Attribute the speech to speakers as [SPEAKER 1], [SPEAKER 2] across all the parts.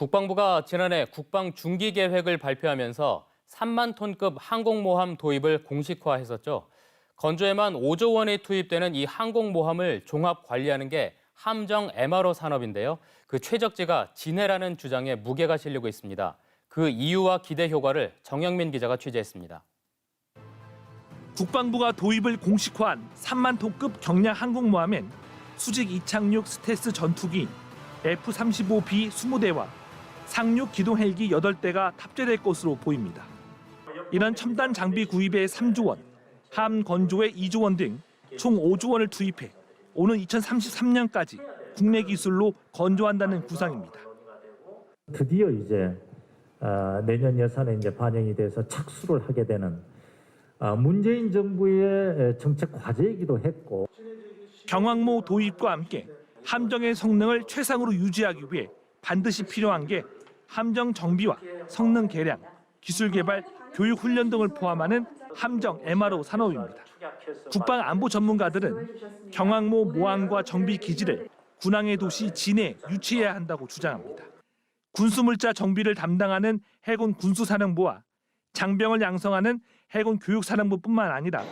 [SPEAKER 1] 국방부가 지난해 국방 중기 계획을 발표하면서 3만 톤급 항공모함 도입을 공식화했었죠. 건조에만 5조 원이 투입되는 이 항공모함을 종합 관리하는 게 함정 MRO 산업인데요. 그 최적지가 진해라는 주장에 무게가 실리고 있습니다. 그 이유와 기대 효과를 정영민 기자가 취재했습니다.
[SPEAKER 2] 국방부가 도입을 공식화한 3만 톤급 경량 항공모함엔 수직 이착륙 스텔스 전투기인 F-35B 20대와 상륙 기동 헬기 8대가 탑재될 것으로 보입니다. 이런 첨단 장비 구입에 3조 원, 함 건조에 2조 원 등 총 5조 원을 투입해 오는 2033년까지 국내 기술로 건조한다는 구상입니다.
[SPEAKER 3] 드디어 이제 어, 내년 예산에 이제 반영이 돼서 착수를 하게 되는 어, 문재인 정부의 정책 과제이기도 했고
[SPEAKER 2] 경항모 도입과 함께 함정의 성능을 최상으로 유지하기 위해 반드시 필요한 게 함정 정비와 성능 개량, 기술 개발, 교육 훈련 등을 포함하는 함정 MRO 산업입니다. 국방 안보 전문가들은 경항모 모함과 정비 기지를 군항의 도시 진해에 유치해야 한다고 주장합니다. 군수물자 정비를 담당하는 해군 군수사령부와 장병을 양성하는 해군 교육사령부뿐만 아니라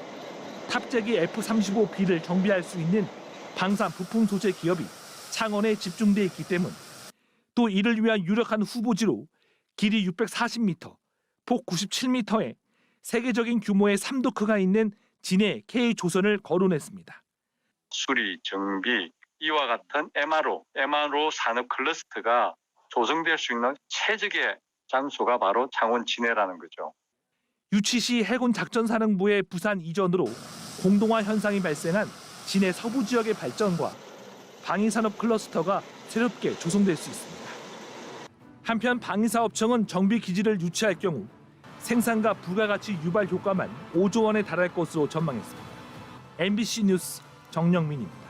[SPEAKER 2] 탑재기 F-35B를 정비할 수 있는 방산 부품 소재 기업이 창원에 집중돼 있기 때문 또 이를 위한 유력한 후보지로 길이 640m, 폭 97m의 세계적인 규모의 삼도크가 있는 진해 K조선을 거론했습니다.
[SPEAKER 4] 수리, 정비 이와 같은 MRO, MRO 산업 클러스터가 조성될 수 있는 최적의 장소가 바로 창원 진해라는 거죠.
[SPEAKER 2] 유치 시 해군 작전사령부의 부산 이전으로 공동화 현상이 발생한 진해 서부 지역의 발전과 방위산업 클러스터가 새롭게 조성될 수 있습니다. 한편 방위사업청은 정비 기지를 유치할 경우 생산과 부가가치 유발 효과만 5조 원에 달할 것으로 전망했습니다. MBC 뉴스 정영민입니다.